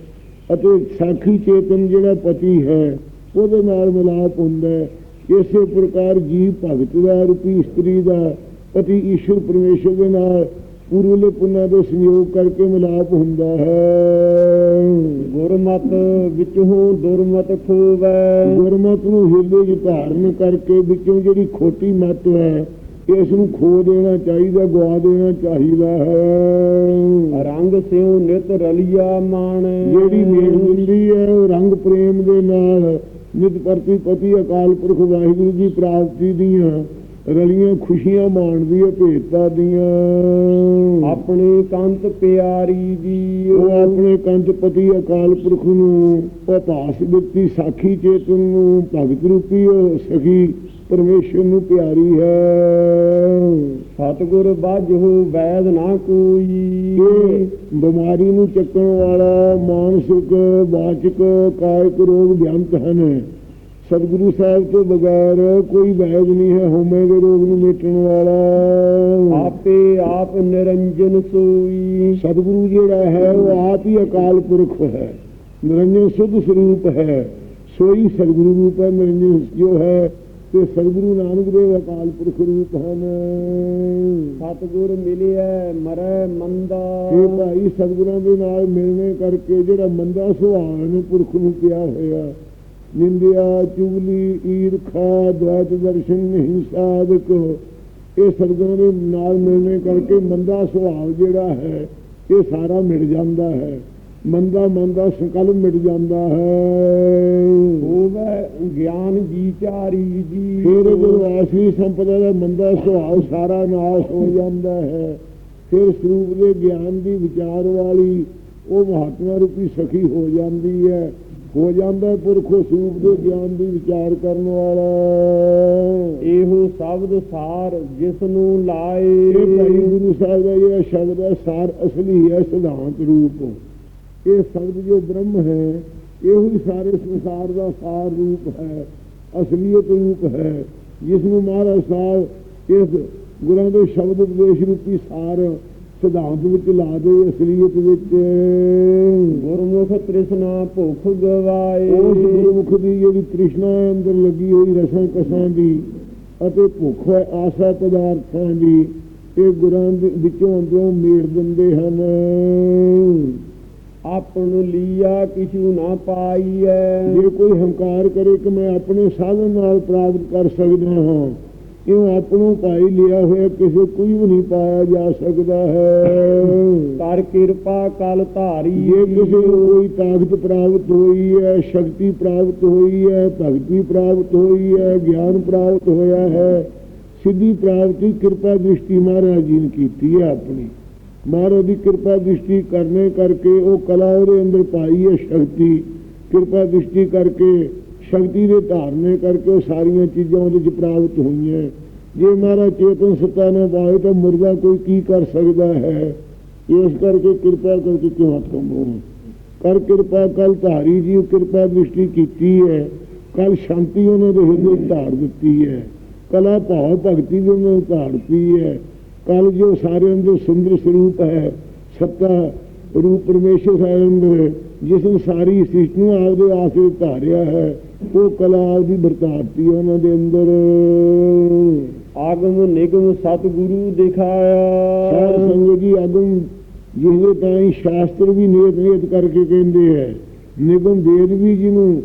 ਅਤੇ ਸਾਖੀ ਚੇਤਨ ਜਿਹੜਾ ਪਤੀ ਹੈ, ਉਹਦੇ ਨਾਲ ਮਿਲਾਪ ਹੁੰਦਾ ਹੈ। ਇਸੇ ਪ੍ਰਕਾਰ ਜੀਵ ਭਗਤ ਦਾ, ਰੂਪੀ ਇਸਤਰੀ ਦਾ, ਪਤੀ ਈਸ਼ਵਰ ਪਰਮੇਸ਼ਰ ਦੇ ਨਾਲ ਪੂਰਵਲੇ ਪੁੰਨਾਂ ਦੇ ਸੰਯੋਗ ਕਰਕੇ ਮਿਲਾਪ ਹੁੰਦਾ ਹੈ। ਗੁਰਮਤ ਵਿੱਚ ਹੋ ਦੁਰਮਤ ਖੋਵੇ। ਗੁਰਮਤ ਨੂੰ ਹਿਰਦੇ 'ਚ ਧਾਰਨ ਕਰਕੇ ਵਿੱਚੋਂ ਜਿਹੜੀ ਖੋਟੀ ਮੱਤ ਹੈ ਇਸ ਨੂੰ ਖੋ ਦੇਣਾ ਚਾਹੀਦਾ ਗਵਾ ਦੇਣਾ ਚਾਹੀਦਾ ਹੈ। ਰੰਗ ਸਿਉ ਨਿਤ ਰਲਿਆ ਮਾਣ। ਜਿਹੜੀ ਮੇਲ ਮਿਲਦੀ ਹੈ ਉਹ ਰੰਗ ਪ੍ਰੇਮ ਦੇ ਨਾਲ ਨਿਤ ਪ੍ਰਤੀ ਪਤੀ ਅਕਾਲ ਪੁਰਖ ਵਾਹਿਗੁਰੂ ਦੀ ਪ੍ਰਾਪਤੀ ਦੀਆਂ ਰਲੀਆਂ ਖੁਸ਼ੀਆਂ ਮਾਣਦੀ ਹੈ ਭੇਟਤਾ ਦੀਆਂ। ਆਪਣੀ ਕੰਤ ਪਿਆਰੀ ਦੀ। ਉਹ ਆਪਣੇ ਕੰਤ ਪਤੀ ਅਕਾਲ ਪੁਰਖ ਨੂੰ ਪਤਾਸ ਦਿੱਤੀ ਸਾਖੀ ਚੇਤਨ ਨੂੰ ਭਗਤ ਰੂਪੀ ਉਹ ਸਖੀ ਪਰਮੇਸ਼ਰ ਨੂੰ ਪਿਆਰੀ ਹੈ। ਸਤਿਗੁਰ ਬਾਝੋ ਵੈਦ ਨਾ ਕੋਈ। ਬਿਮਾਰੀ ਨੂੰ ਚੱਕਣ ਵਾਲਾ ਮਾਨਸਿਕ ਵਾਚਕ ਕਾਇਕ ਰੋਗ ਬਿਆੰਤ ਹਨ। ਸਤਿਗੁਰੂ ਸਾਹਿਬ ਤੋਂ ਬਗੈਰ ਕੋਈ ਵੈਦ ਨਹੀਂ ਹੈ ਹਉਮੈ ਦੇ ਰੋਗ ਨੂੰ ਮਿਟਣ ਵਾਲਾ। ਆਪੇ ਆਪ ਨਿਰੰਜਨ ਸੋਈ। ਸਤਿਗੁਰੂ ਜਿਹੜਾ ਹੈ ਉਹ ਆਪ ਹੀ ਅਕਾਲ ਪੁਰਖ ਹੈ। ਨਿਰੰਜਨ ਸੁਧ ਸਰੂਪ ਹੈ। ਸੋਈ ਸਤਿਗੁਰੂ ਰੂਪ ਹੈ ਨਿਰੰਜਨ ਜੋ ਹੈ ਤੇ ਸਤਿਗੁਰੂ ਨਾਨਕ ਦੇਵ ਅਕਾਲ ਪੁਰਖ ਰੂਪ ਹਨ। ਸਤਿਗੁਰ ਮਿਲਿਆ ਮਰੈ ਮੰਦਾ। ਇਹ ਭਾਈ ਸਤਿਗੁਰਾਂ ਦੇ ਨਾਲ ਮਿਲਣੇ ਕਰਕੇ ਜਿਹੜਾ ਮੰਦਾ ਸੁਭਾਅ ਨੂੰ ਪੁਰਖ ਨੂੰ ਪਿਆ ਹੋਇਆ ਨਿੰਦਿਆ ਚੁਗਲੀ ਈਰਖਾ ਦ્વੈਤ ਦਰਸ਼ਨ ਹਿੰਸਾ ਆਦਿਕ ਇਹ ਸਤਿਗੁਰਾਂ ਦੇ ਨਾਲ ਮਿਲਣੇ ਕਰਕੇ ਮੰਦਾ ਸੁਭਾਅ ਜਿਹੜਾ ਹੈ ਇਹ ਸਾਰਾ ਮਿਟ ਜਾਂਦਾ ਹੈ। ਮੰਦਾ ਮੰਦਾ ਸੰਕਲਪ ਮਿਟ ਜਾਂਦਾ ਹੈ। ਹੋਵੇ ਗਿਆਨ ਜੀ ਚਾਰੀ ਜੀ। ਫਿਰ ਜਦੋਂ ਆਸੀ ਸੰਪਦਾ ਦਾ ਮੰਦਾ ਸੁਭਾਅ ਸਾਰਾ ਨਾਸ਼ ਹੋ ਜਾਂਦਾ ਹੈ ਫਿਰ ਸਰੂਪ ਦੇ ਗਿਆਨ ਦੀ ਵਿਚਾਰ ਵਾਲੀ ਉਹ ਮਹਾਤਮਾ ਰੂਪੀ ਸਖੀ ਹੋ ਜਾਂਦੀ ਹੈ। ਹੋ ਜਾਂਦਾ ਪੁਰਖੋ ਸਰੂਪ ਦੇ ਗਿਆਨ ਦੀ ਵਿਚਾਰ ਕਰਨ ਵਾਲਾ। ਇਹੋ ਸ਼ਬਦ ਸਾਰ ਜਿਸ ਨੂੰ ਲਾਏ। ਇਹ ਭਾਈ ਗੁਰੂ ਸਾਹਿਬ ਦਾ ਇਹ ਸ਼ਬਦ ਹੈ ਸਾਰ ਅਸਲੀ ਹੈ ਸਿਧਾਂਤ ਰੂਪ। ਇਹ ਸ਼ਬਦ ਜੋ ਬ੍ਰਹਮ ਹੈ ਇਹੋ ਹੀ ਸਾਰੇ ਸੰਸਾਰ ਦਾ ਸਾਰ ਰੂਪ ਹੈ ਅਸਲੀਅਤ ਰੂਪ ਹੈ। ਜਿਸ ਨੂੰ ਮਹਾਰਾਜ ਸਾਹਿਬ ਇਸ ਗੁਰਾਂ ਦੇ ਸ਼ਬਦ ਉਪਦੇਸ਼ ਰੂਪੀ ਸਾਰ ਸਿਧਾਂਤ ਵਿੱਚ ਲਾ ਦੇ ਅਸਲੀਅਤ ਵਿੱਚ। ਗੁਰਮੁਖ ਤ੍ਰਿਸ਼ਨਾ ਭੁਖ ਗਵਾਏ। ਉਸ ਗੁਰਮੁਖ ਦੀ ਜਿਹੜੀ ਤ੍ਰਿਸ਼ਨਾ ਅੰਦਰ ਲੱਗੀ ਹੋਈ ਰਸਾਂ ਕਸਾਂ ਦੀ ਅਤੇ ਭੁੱਖ ਹੈ ਆਸਾ ਪਦਾਰਥਾਂ ਦੀ ਇਹ ਗੁਰਾਂ ਦੇ ਵਿੱਚੋਂ ਅੰਦਰੋਂ ਮੇੜ ਦਿੰਦੇ ਹਨ। ਆਪਨ ਲੀਆ ਕਿਛੂ ਨਾ ਪਾਈਐ। ਜੇ ਕੋਈ ਹੰਕਾਰ ਕਰੇ ਕਿ ਮੈਂ ਆਪਣੇ ਸਾਧਨ ਨਾਲ ਪ੍ਰਾਪਤ ਕਰ ਸਕਦਾ ਹਾਂ ਕਿਉਂ ਆਪਣੋਂ ਪਾਈ ਲਿਆ ਹੋਇਆ ਕਿਸੇ ਕੋਈ ਵੀ ਨਹੀਂ ਪਾਇਆ ਜਾ ਸਕਦਾ ਹੈ? ਕਰ ਕਿਰਪਾ ਕਲ ਧਾਰੀ। ਜੇ ਕਿਸੇ ਨੂੰ ਕੋਈ ਤਾਕਤ ਪ੍ਰਾਪਤ ਹੋਈ ਹੈ ਸ਼ਕਤੀ ਪ੍ਰਾਪਤ ਹੋਈ ਹੈ ਭਗਤੀ ਪ੍ਰਾਪਤ ਹੋਈ ਹੈ ਗਿਆਨ ਪ੍ਰਾਪਤ ਹੋਇਆ ਹੈ ਸਿੱਧੀ ਪ੍ਰਾਪਤੀ ਕਿਰਪਾ ਦ੍ਰਿਸ਼ਟੀ ਮਹਾਰਾਜ ਜੀ ਨੇ ਕੀਤੀ ਹੈ ਆਪਣੀ। ਮਹਾਰਾਜ ਦੀ ਕਿਰਪਾ ਦ੍ਰਿਸ਼ਟੀ ਕਰਨੇ ਕਰਕੇ ਉਹ ਕਲਾ ਉਹਦੇ ਅੰਦਰ ਪਾਈ ਹੈ ਸ਼ਕਤੀ ਕਿਰਪਾ ਦ੍ਰਿਸ਼ਟੀ ਕਰਕੇ ਸ਼ਕਤੀ ਦੇ ਧਾਰਨੇ ਕਰਕੇ ਉਹ ਸਾਰੀਆਂ ਚੀਜ਼ਾਂ ਉਹਦੇ ਚ ਪ੍ਰਾਪਤ ਹੋਈਆਂ। ਜੇ ਮਹਾਰਾਜ ਚੇਤਨ ਸੱਤਾ ਨੇ ਪਾਏ ਤਾਂ ਮੁਰਗਾ ਕੋਈ ਕੀ ਕਰ ਸਕਦਾ ਹੈ? ਇਸ ਕਰਕੇ ਕਿਰਪਾ ਕਰਕੇ ਕਿਉਂ ਹੱਥ ਕੰਬੋ ਕਰ ਕਿਰਪਾ ਕਲ ਧਾਰੀ ਜੀ ਕਿਰਪਾ ਦ੍ਰਿਸ਼ਟੀ ਕੀਤੀ ਹੈ। ਕਲ ਸ਼ਾਂਤੀ ਉਹਨਾਂ ਦੇ ਹਿਰਦੇ 'ਚ ਧਾਰ ਦਿੱਤੀ ਹੈ। ਕਲਾ ਭਾਵ ਭਗਤੀ ਵੀ ਉਹਨਾਂ ਨੂੰ ਧਾਰਤੀ ਹੈ। ਕਲ ਜੋ ਸਾਰਿਆਂ ਦੇ ਸੁੰਦਰ ਸਰੂਪ ਹੈ, ਸੱਤਾ ਰੂਪ ਪਰਮੇਸ਼ਰ ਹੈ ਅੰਦਰ, ਜਿਸ ਨੇ ਸਾਰੀ ਸ੍ਰਿਸ਼ਟੀ ਨੂੰ ਆਪਦੇ ਆਸੇ ਧਾਰਿਆ ਹੈ। ਉਹ ਕਲਾ ਆਪਦੀ ਵਰਤਾਰਤੀ ਹੈ ਉਹਨਾਂ ਦੇ ਅੰਦਰ। ਆਗਮ ਨਿਗਮ ਸਤਿਗੁਰੂ ਸਾਧ ਦਿਖਾਇਆ ਸੰਗਤ ਜੀ ਅਗਮ ਜਿਹਦੇ ਤਾਈਂ ਸ਼ਾਸਤਰ ਵੀ ਨੇਤ ਨੇਤ ਕਰਕੇ ਕਹਿੰਦੇ ਹੈ ਨਿਗਮ ਵੇਦ ਵੀ ਜਿਹਨੂੰ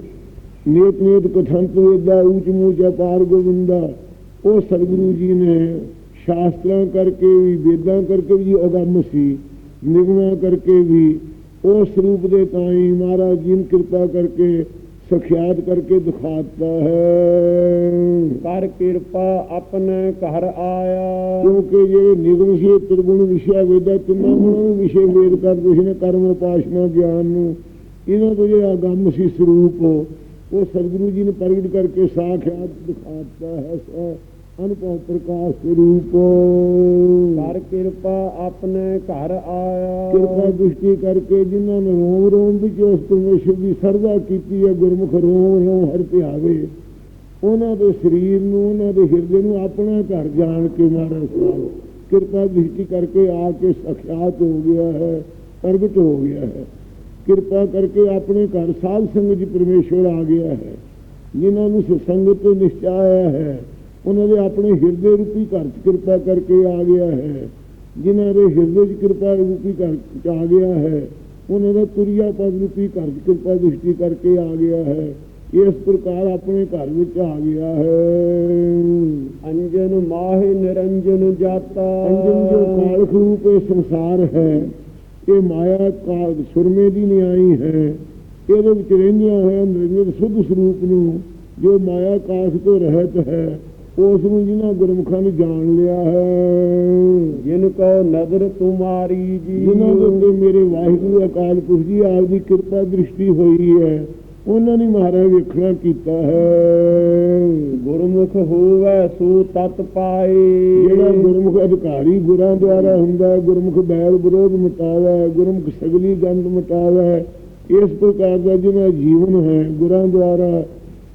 ਨੇਤ ਨੇਤ ਕਥੰਤ ਵੇਦਾ ਊਚ ਮੂਚ ਅਪਾਰ ਗੋਵਿੰਦਾ ਉਹ ਸਤਿਗੁਰੂ ਜੀ ਨੇ ਸ਼ਾਸਤਰਾਂ ਕਰਕੇ ਵੀ ਵੇਦਾਂ ਕਰਕੇ ਵੀ ਅਗੰਮ ਸੀ ਨਿਗਮਾਂ ਕਰਕੇ ਵੀ ਉਸ ਸਰੂਪ ਦੇ ਤਾਈਂ ਮਹਾਰਾਜ ਜੀ ਨੇ ਕਿਰਪਾ ਕਰਕੇ ਸਖਿਆਤ ਕਰਕੇ ਦਿਖਾਤਾ ਹੈ। ਕਰ ਕਿਰਪਾ ਆਪਣੇ ਘਰ ਆਇਆ। ਕਿਉਂਕਿ ਜਿਹੜੇ ਨਿਗਮ ਸੀ ਤ੍ਰਿਗੁਣ ਵਿਸ਼ਾ ਵੇਦਾ ਤਿੰਨਾਂ ਗੁਣਾਂ ਨੂੰ ਵਿਸ਼ੇ ਵੇਦ ਕਰਦੇ ਸੀ ਨੇ ਕਰਮ ਉਪਾਸ਼ਨਾ ਗਿਆਨ ਨੂੰ ਇਹਨਾਂ ਤੋਂ ਜਿਹੜਾ ਗੰਮ ਸੀ ਸਰੂਪ ਉਹ ਸਤਿਗੁਰੂ ਜੀ ਨੇ ਪ੍ਰਗਟ ਕਰਕੇ ਸਾਖਿਆਤ ਦਿਖਾਤਾ ਹੈ। ਸ ਅਨੁਭਵ ਪ੍ਰਕਾਸ਼ ਸਰੂਪ। ਕਰ ਕਿਰਪਾ ਆਪਣੇ ਘਰ ਆਇਆ। ਕਿਰਪਾ ਦ੍ਰਿਸ਼ਟੀ ਕਰਕੇ ਜਿਨ੍ਹਾਂ ਨੇ ਰੋਮ ਰੋਮ ਵਿੱਚ ਉਸ ਪਰਮੇਸ਼ਰ ਦੀ ਸਰਦਾ ਕੀਤੀ ਹੈ ਗੁਰਮੁਖ ਰੋਮ ਰੋਮ ਹਰ ਧਿਆਵੇ ਉਹਨਾਂ ਦੇ ਸਰੀਰ ਨੂੰ ਉਹਨਾਂ ਦੇ ਹਿਰਦੇ ਨੂੰ ਆਪਣਾ ਘਰ ਜਾਣ ਕੇ ਮਹਾਰਾਜ ਸਾਹਿਬ ਕਿਰਪਾ ਦ੍ਰਿਸ਼ਟੀ ਕਰਕੇ ਆ ਕੇ ਸਖਿਆਤ ਹੋ ਗਿਆ ਹੈ ਪ੍ਰਗਟ ਹੋ ਗਿਆ ਹੈ। ਕਿਰਪਾ ਕਰਕੇ ਆਪਣੇ ਘਰ ਸਾਧ ਸੰਗਤ ਜੀ ਪਰਮੇਸ਼ਵਰ ਆ ਗਿਆ ਹੈ ਜਿਨ੍ਹਾਂ ਨੂੰ ਸੰਗਤ ਤੇ ਨਿਸ਼ਚਾ ਆਇਆ ਹੈ। ਉਹਨਾਂ ਦੇ ਆਪਣੇ ਹਿਰਦੇ ਰੂਪੀ ਘਰ 'ਚ ਕਿਰਪਾ ਕਰਕੇ ਆ ਗਿਆ ਹੈ। ਜਿਨ੍ਹਾਂ ਦੇ ਹਿਰਦੇ 'ਚ ਕਿਰਪਾ ਰੂਪੀ ਘਰ 'ਚ ਆ ਗਿਆ ਹੈ ਉਹਨਾਂ ਦਾ ਤੁਰਿਆ ਪਦ ਰੂਪੀ ਘਰ 'ਚ ਕਿਰਪਾ ਦ੍ਰਿਸ਼ਟੀ ਕਰਕੇ ਆ ਗਿਆ ਹੈ। ਇਸ ਪ੍ਰਕਾਰ ਆਪਣੇ ਘਰ ਵਿੱਚ ਆ ਗਿਆ ਹੈ। ਅੰਜਨ ਮਾਹਿ ਨਿਰੰਜਨ ਜਾਤਾ। ਅੰਜਨ ਜੋ ਕਾਲਖ ਰੂਪ ਇਹ ਸੰਸਾਰ ਹੈ ਇਹ ਮਾਇਆ ਕਾਲ ਸੁਰਮੇ ਦੀ ਨਿਆਈ ਹੈ। ਇਹਦੇ ਵਿੱਚ ਰਹਿੰਦਿਆਂ ਹੋਇਆ ਨਿਰੰਜਨ ਸੁਧ ਸਰੂਪ ਨੂੰ ਜੋ ਮਾਇਆ ਕਾਸ਼ ਤੋਂ ਰਹਿਤ ਹੈ ਉਸ ਨੂੰ ਜਿਨ੍ਹਾਂ ਗੁਰਮੁਖਾਂ ਨੇ ਜਾਣ ਲਿਆ ਹੈ। ਜਿਨ ਕੋ ਨਦਰ ਤੁਮਾਰੀ ਜੀ। ਜਿਨ੍ਹਾਂ ਦੇ ਉੱਤੇ ਮੇਰੇ ਵਾਹਿਗੁਰੂ ਅਕਾਲ ਪੁਰਖ ਜੀ ਆਪ ਦੀ ਕਿਰਪਾ ਦ੍ਰਿਸ਼ਟੀ ਹੋਈ ਹੈ ਉਹਨਾਂ ਨੇ ਮਹਾਰਾਜ ਵੇਖਣਾ ਕੀਤਾ ਹੈ। ਗੁਰਮੁਖ ਹੋਵੇ ਸੋ ਤਤ ਪਾਏ। ਜਿਹੜਾ ਗੁਰਮੁਖ ਅਧਿਕਾਰੀ ਗੁਰਾਂ ਦੁਆਰਾ ਹੁੰਦਾ ਗੁਰਮੁਖ ਬੈਰ ਵਿਰੋਧ ਮਿਟਾਵੇ ਗੁਰਮੁਖ ਸਗਲੀ ਗੰਧ ਮਿਟਾਵੇ ਇਸ ਪ੍ਰਕਾਰ ਦਾ ਜਿਹੜਾ ਜੀਵਨ ਹੈ ਗੁਰਾਂ ਦੁਆਰਾ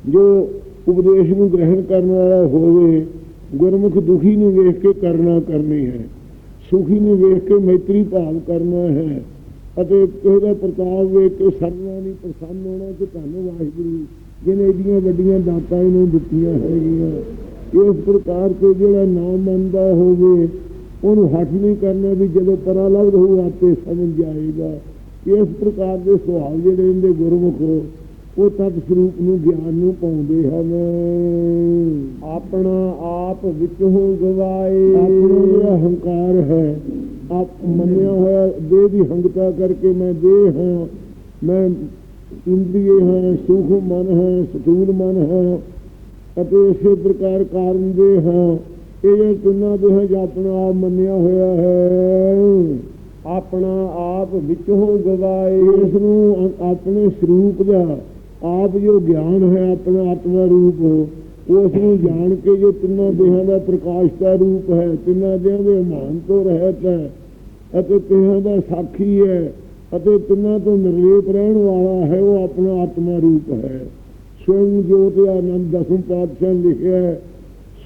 ਜੋ ਉਪਦੇਸ਼ ਨੂੰ ਗ੍ਰਹਿਣ ਕਰਨ ਵਾਲਾ ਹੋਵੇ, ਗੁਰਮੁਖ ਦੁਖੀ ਨੂੰ ਵੇਖ ਕੇ ਕਰਨਾ ਕਰਨੀ ਹੈ, ਸੁਖੀ ਨੂੰ ਵੇਖ ਕੇ ਮੈਤਰੀ ਭਾਵ ਕਰਨਾ ਹੈ ਅਤੇ ਕਿਸੇ ਦਾ ਪ੍ਰਤਾਪ ਵੇਖ ਕੇ ਸਰਨਾ ਨਹੀਂ ਪ੍ਰਸੰਨ ਹੋਣਾ ਕਿ ਤੁਹਾਨੂੰ ਵਾਹਿਗੁਰੂ, ਜਿਹਨੇ ਇਹਦੀਆਂ ਵੱਡੀਆਂ ਦਾਤਾਂ ਇਹਨੂੰ ਦਿੱਤੀਆਂ ਹੈਗੀਆਂ। ਇਸ ਪ੍ਰਕਾਰ ਤੇ ਜਿਹੜਾ ਨਾਮ ਮੰਨਦਾ ਹੋਵੇ, ਉਹਨੂੰ ਹੱਥ ਨਹੀਂ ਕਰਨਾ ਵੀ ਜਦੋਂ ਪਰਾ ਲੱਗ ਹੋਊ ਆਪੇ ਸਮਝ ਜਾਏਗਾ। ਇਸ ਪ੍ਰਕਾਰ ਦੇ ਸੁਭਾਅ ਜਿਹੜੇ ਇਹਦੇ ਗੁਰਮੁਖ ਉਹ ਤਤ ਸਰੂਪ ਨੂੰ ਗਿਆਨ ਨੂੰ ਪਾਉਂਦੇ ਹਨ। ਆਪਣਾ ਆਪ ਵਿੱਚੋਂ ਗਵਾਏ। ਆਪਣਾ ਜਿਹੜਾ ਹੰਕਾਰ ਹੈ। ਆਪ ਮੰਨਿਆ ਹੋਇਆ ਦੇਹ ਦੀ ਹੰਗਤਾ ਕਰਕੇ ਮੈਂ ਦੇਹ ਹਾਂ। ਮੈਂ ਇੰਦਰੀਏ ਹਾਂ ਸੁਖ ਮਨ ਹੈ ਸਤੂਲ ਮਨ ਹੈ ਅਤੇ ਇਸੇ ਪ੍ਰਕਾਰ ਕਾਰਨ ਦੇ ਹਾਂ। ਇਹ ਤਿੰਨਾਂ ਦੇ ਹੈ ਆਪਣਾ ਆਪ ਮੰਨਿਆ ਹੋਇਆ ਹੈ। ਆਪਣਾ ਆਪ ਵਿੱਚੋਂ ਗਵਾਏ। ਇਸ ਨੂੰ ਆਪਣੇ ਸਰੂਪ ਦਾ ਆਪ ਜੋ ਗਿਆਨ ਹੈ ਆਪਣਾ ਆਤਮਾ ਰੂਪ, ਉਸ ਨੂੰ ਜਾਣ ਕੇ ਜੋ ਤਿੰਨਾਂ ਦੇਹਾਂ ਦਾ ਪ੍ਰਕਾਸ਼ ਦਾ ਰੂਪ ਹੈ, ਤਿੰਨਾਂ ਦੇਹਾਂ ਦੇ ਮਾਨ ਤੋਂ ਰਹਿਤ ਹੈ ਅਤੇ ਤਿੰਨਾਂ ਦਾ ਸਾਖੀ ਹੈ ਅਤੇ ਤਿੰਨਾਂ ਤੋਂ ਨਿਰਲੇਪ ਰਹਿਣ ਵਾਲਾ ਹੈ, ਉਹ ਆਪਣਾ ਆਤਮਾ ਰੂਪ ਹੈ। ਸਵਯੰ ਜੋਤ ਆਨੰਦ, ਦਸਮ ਪਾਤਸ਼ਾਹ ਲਿਖਿਆ ਹੈ,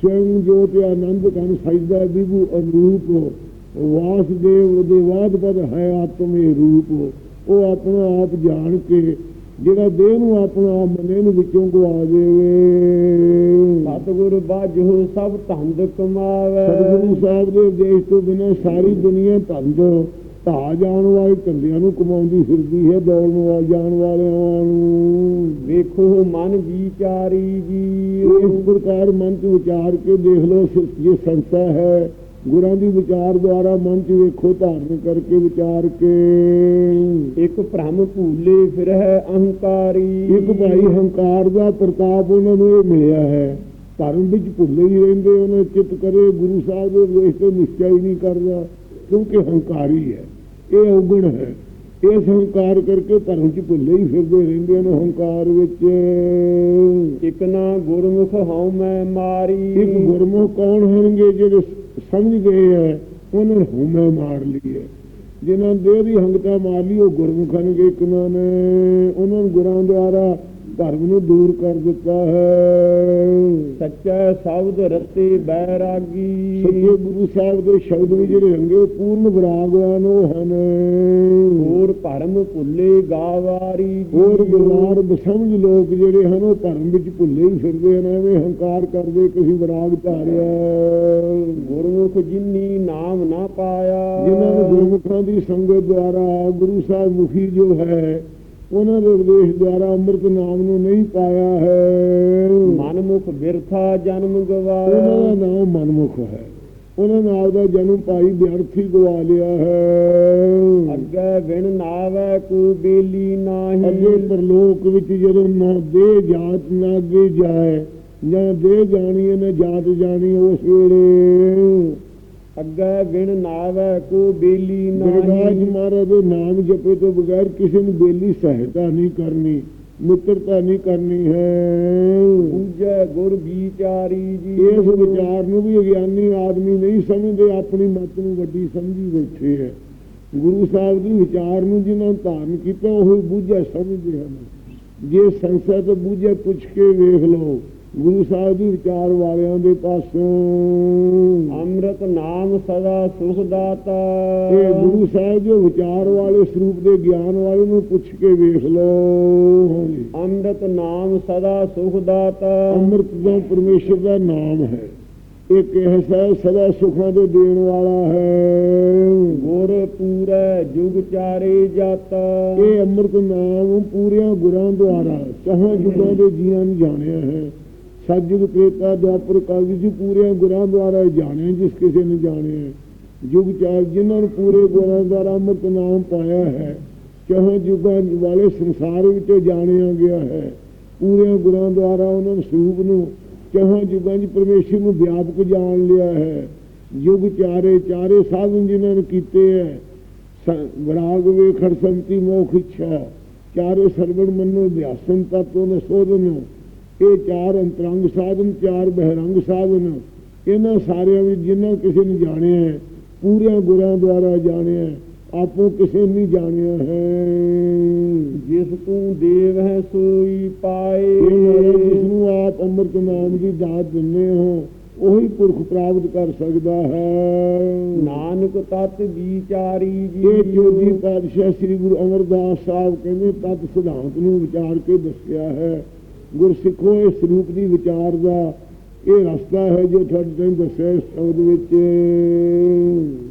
ਸਵਯੰ ਜੋਤ ਆਨੰਦ ਕਨ ਸਜਦਾ ਬਿਭੂ ਅਨੂਪ, ਵਾਸਦੇਵ ਦੇ ਬਾਦ ਪਦ ਹੈ ਆਤਮੇ ਰੂਪ। ਉਹ ਆਪਣਾ ਆਪ ਜਾਣ ਕੇ ਜਿਹੜਾ ਦੇਹ ਨੂੰ ਆਪਣਾ ਆਪ ਮਨੇ ਨੂੰ ਵਿੱਚੋਂ ਗਵਾ ਦੇਵੇ। ਸਤਿਗੁਰ ਬਾਝੋ ਸਭ ਧੰਦ ਕਮਾਵੇ। ਸਤਿਗੁਰੂ ਸਾਹਿਬ ਦੇ ਉਪਦੇਸ਼ ਤੋਂ ਬਿਨਾਂ ਸਾਰੀ ਦੁਨੀਆ ਧੰਦ ਧਾ ਜਾਣ ਵਾਲੇ ਧੰਦਿਆਂ ਨੂੰ ਕਮਾਉਂਦੀ ਫਿਰਦੀ ਹੈ ਦੌੜਨ ਵਾਲੇ ਜਾਣ ਵਾਲਿਆਂ ਨੂੰ। ਵੇਖੋ ਮਨ ਵਿਚਾਰੀ ਜੀ। ਇਸ ਪ੍ਰਕਾਰ ਮਨ ਚ ਵਿਚਾਰ ਕੇ ਦੇਖ ਲਓ ਸ- ਇਹ ਸੰਸਥਾ ਹੈ। ਗੁਰਾਂ ਦੀ ਵਿਚਾਰ ਦੁਆਰਾ ਮਨ ਚ ਵੇਖੋ ਧਾਰਨ ਕਰਕੇ ਵਿਚਾਰ ਕੇ। ਇੱਕ ਭ੍ਰਮ ਭੂਲੇ ਫਿਰ ਹੈ ਅਹੰਕਾਰੀ। ਇੱਕ ਭਾਈ ਹੰਕਾਰ ਦਾ ਪ੍ਰਤਾਪ ਉਹਨਾਂ ਨੂੰ ਇਹ ਮਿਲਿਆ ਹੈ। ਧਰਮ ਵਿੱਚ ਭੁੱਲੇ ਹੀ ਰਹਿੰਦੇ ਉਹਨੇ ਚਿੱਤ ਕਰੇ ਗੁਰੂ ਸਾਹਿਬ ਦੇ ਵੇਖ ਤੇ ਨਿਸ਼ਚੈ ਹੀ ਨਹੀਂ ਕਰਦਾ ਕਿਉਂਕਿ ਹੰਕਾਰੀ ਹੈ ਇਹ ਔਗਣ ਹੈ। ਇਸ ਹੰਕਾਰ ਕਰਕੇ ਧਰਮ ਚ ਭੁੱਲੇ ਹੀ ਫਿਰਦੇ ਰਹਿੰਦੇ ਨੇ ਹੰਕਾਰ ਵਿੱਚ। ਇਕ ਨਾ ਗੁਰਮੁਖ ਹਉ ਮੈਂ ਮਾਰੀ। ਇੱਕ ਗੁਰਮੁਖ ਕੌਣ ਹੋਣਗੇ ਜਿਹੜੇ ਸਮਝ ਗਏ ਹੈ ਉਹਨਾਂ ਨੂੰ ਹਉਮੈ ਮਾਰ ਲਈ ਹੈ ਜਿਨ੍ਹਾਂ ਦੇ ਦੀ ਹੰਗਤਾ ਮਾਰ ਲਈ, ਉਹ ਗੁਰਮੁਖਾਂ ਨੇ ਕਿਨਾਂ ਨੇ। ਉਹਨਾਂ ਨੂੰ ਗੁਰਾਂ ਦੁਆਰਾ ਧਰਮ ਨੂੰ ਦੂਰ ਕਰ ਦਿੱਤਾ ਹੈ। ਸੱਚਾ ਸ਼ਬਦ ਰਤੇ ਬੈਰਾਗੀ। ਸੱਚੇ ਗੁਰੂ ਸਾਹਿਬ ਦੇ ਸ਼ਬਦ ਵੀ ਜਿਹੜੇ ਉਹ ਪੂਰਨ ਵਿਰਾਗਵਾਨ ਉਹ ਹਨ। ਹੋਰ ਭਰਮ ਭੁੱਲੇ ਗਾਵਾਰੀ। ਹੋਰ ਗੁਰਵਾਰ ਬਸਮਝ ਲੋਕ ਜਿਹੜੇ ਹਨ ਉਹ ਧਰਮ ਵਿੱਚ ਭੁੱਲੇ ਹੀ ਫਿਰਦੇ ਹਨ ਐਵੇਂ ਹੰਕਾਰ ਕਰਦੇ ਕਿਸੇ ਵਿਰਾਗ ਧਾਰਿਆ। ਗੁਰਮੁਖ ਜਿਨੀ ਨਾਮ ਨਾ ਪਾਇਆ। ਜਿਨ੍ਹਾਂ ਨੂੰ ਗੁਰਮੁਖਾਂ ਦੀ ਸੰਗਤ ਦੁਆਰਾ ਗੁਰੂ ਸਾਹਿਬ ਮੁਖੀ ਜੋ ਹੈ ਉਹਨਾਂ ਦੇ ਉਪਦੇਸ਼ ਦੁਆਰਾ ਅੰਮ੍ਰਿਤ ਨਾਮ ਨੂੰ ਨਹੀਂ ਪਾਇਆ ਹੈ। ਮਨਮੁਖ ਬਿਰਥਾ ਜਨਮ ਉਹਨਾਂ ਦਾ ਗਵਾਇਆ ਨਾਮ ਮਨਮੁਖ ਹੈ। ਉਹਨਾਂ ਨੇ ਆਪਦਾ ਜਨਮ ਭਾਈ ਵਿਅਰਥੀ ਗਵਾ ਲਿਆ ਹੈ। ਅੱਗੇ ਵਿਣ ਨਾਵੇ ਕੋ ਬੇਲੀ ਨਾਹੀ। ਅੱਗੇ ਪਰਲੋਕ ਵਿੱਚ ਜਦੋਂ ਨਾ ਦੇ ਜਾਤ ਨਾ ਅੱਗੇ ਜਾਏ ਜਾਂ ਦੇ ਜਾਣੀ ਨਾ ਜਾਤ ਜਾਣੀ ਉਸ ਵੇਲੇ। ਅੱਗੇ ਵਿਣ ਨਾਵੇ ਕੋ ਬੇਲੀ ਨਾਹੀ। ਮਹਾਰਾਜ ਦੇ ਨਾਮ ਜਪੇ ਤੋਂ ਬਗੈਰ ਕਿਸੇ ਨੂੰ ਬੇਲੀ ਸਹਾਇਤਾ ਨਹੀਂ ਕਰਨੀ ਮਿੱਤਰਤਾ ਨਹੀਂ ਕਰਨੀ ਹੈ। ਪੂਜੈ ਗੁਰ ਵਿਚਾਰੀ ਜੀ। ਇਸ ਵਿਚਾਰ ਨੂੰ ਵੀ ਅਗਿਆਨੀ ਆਦਮੀ ਨਹੀਂ ਸਮਝਦੇ ਆਪਣੀ ਮਤ ਨੂੰ ਵੱਡੀ ਸਮਝੀ ਬੈਠੇ ਹੈ। ਗੁਰੂ ਸਾਹਿਬ ਦੀ ਵਿਚਾਰ ਨੂੰ ਜਿਨ੍ਹਾਂ ਧਾਰਨ ਕੀਤਾ ਉਹ ਬੂਝਾ ਸਮਝਦੇ ਹਨ। ਜੇ ਸੰਸਦ ਤੋਂ ਬੂਝੇ ਪੁੱਛ ਕੇ ਵੇਖ ਲਓ। ਗੁਰੂ ਸਾਹਿਬ ਦੀ ਵਿਚਾਰ ਵਾਲਿਆਂ ਦੇ ਪਾਸੋਂ। ਅੰਮ੍ਰਿਤ ਨਾਮ ਸਦਾ ਸੁਖ ਦਾਤਾ। ਇਹ ਗੁਰੂ ਸਾਹਿਬ ਜੋ ਵਿਚਾਰ ਵਾਲੇ ਸਰੂਪ ਦੇ ਗਿਆਨ ਵਾਲੇ ਨੂੰ ਪੁੱਛ ਕੇ ਵੇਖ ਲਓ। ਅੰਮ੍ਰਿਤ ਨਾਮ ਸਦਾ ਸੁਖ ਦਾਤਾ। ਅੰਮ੍ਰਿਤ ਦਾ ਪਰਮੇਸ਼ਰ ਦਾ ਨਾਮ ਹੈ। ਇੱਕ ਐਸਾ ਸਦਾ ਸੁਖਾਂ ਦੇ ਦੇਣ ਵਾਲਾ ਹੈ। ਗੁਰ ਪੂਰੇ ਜੁਗ ਚਾਰੇ ਜਾਤਾ। ਇਹ ਅੰਮ੍ਰਿਤ ਨਾਮ ਪੂਰਿਆਂ ਗੁਰਾਂ ਦੁਆਰਾ ਚਾਹਾਂ ਜੁਗਾਂ ਦੇ ਜੀਆਂ ਨੂੰ ਜਾਣਿਆ ਹੈ। ਸਤਿਯੁਗ ਤ੍ਰੇਤਾ ਦੁਆਪਰ ਕਲਯੁਗ ਜੀ ਪੂਰਿਆਂ ਗੁਰਾਂ ਦੁਆਰਾ ਜਾਣਿਆ ਜਿਸ ਕਿਸੇ ਨੇ ਜਾਣਿਆ ਜੁਗ ਚਾਰ, ਜਿਨ੍ਹਾਂ ਨੂੰ ਪੂਰੇ ਗੁਰਾਂ ਦੁਆਰਾ ਅੰਮ੍ਰਿਤ ਨਾਮ ਪਾਇਆ ਹੈ, ਚਾਹਾਂ ਜੁਗਾਂ ਵਾਲੇ ਸੰਸਾਰ ਵਿੱਚ ਜਾਣਿਆ ਗਿਆ ਹੈ। ਪੂਰਿਆਂ ਗੁਰਾਂ ਦੁਆਰਾ ਉਹਨਾਂ ਨੂੰ ਸਰੂਪ ਨੂੰ, ਚਾਹਾਂ ਜੁਗਾਂ 'ਚ ਪਰਮੇਸ਼ਰ ਨੂੰ ਵਿਆਪਕ ਜਾਣ ਲਿਆ ਹੈ। ਯੁਗ ਚਾਰੇ ਚਾਰੇ ਸਾਧਨ ਜਿਨ੍ਹਾਂ ਨੇ ਕੀਤੇ ਹੈ, ਸ- ਵਿਰਾਗ ਵੇਖੜ ਸੰਤੀ ਮੋਖ ਇੱਛਾ, ਚਾਰੇ ਸਰਵਣ ਮੰਨੋ ਅਭਿਆਸਨ ਤਤੋ ਨ ਸੋਧਨ ਇਹ ਚਾਰ ਅੰਤਰੰਗ ਸਾਧਨ ਚਾਰ ਬਹਿਰੰਗ ਸਾਧਨ। ਇਹਨਾਂ ਸਾਰਿਆਂ ਵਿੱਚ ਜਿਨ੍ਹਾਂ ਕਿਸੇ ਨੇ ਜਾਣਿਆ ਹੈ ਪੂਰਿਆਂ ਗੁਰਾਂ ਦੁਆਰਾ ਜਾਣਿਆ ਹੈ ਆਪੋ ਕਿਸੇ ਨੇ ਨਹੀਂ ਜਾਣਿਆ ਹੈ। ਜਿਸ ਤੂੰ ਦੇਵ ਹੈ ਸੋਈ ਪਾਏ। ਜਿਸ ਨੂੰ ਆਪ ਅੰਮ੍ਰਿਤ ਨਾਮ ਦੀ ਦਾਤ ਦਿੰਦੇ ਹੋ ਉਹੀ ਪੁਰਖ ਪ੍ਰਾਪਤ ਕਰ ਸਕਦਾ ਹੈ। ਨਾਨਕ ਤਤ ਵਿਚਾਰੀ ਜੀ। ਇਹ ਜੋਗੀ ਪਾਤਸ਼ਾਹ ਸ੍ਰੀ ਗੁਰੂ ਅਮਰਦਾਸ ਸਾਹਿਬ ਕਹਿੰਦੇ ਤਤ ਸਿਧਾਂਤ ਨੂੰ ਵਿਚਾਰ ਕੇ ਦੱਸਿਆ ਹੈ। ਗੁਰਸਿੱਖੋ ਇਸ ਸਰੂਪ ਦੀ ਵਿਚਾਰ ਦਾ ਇਹ ਰਸਤਾ ਹੈ ਜੋ ਤੁਹਾਡੇ ਤੈਨੂੰ ਦੱਸਿਆ ਇਸ ਸ਼ਬਦ ਵਿੱਚ।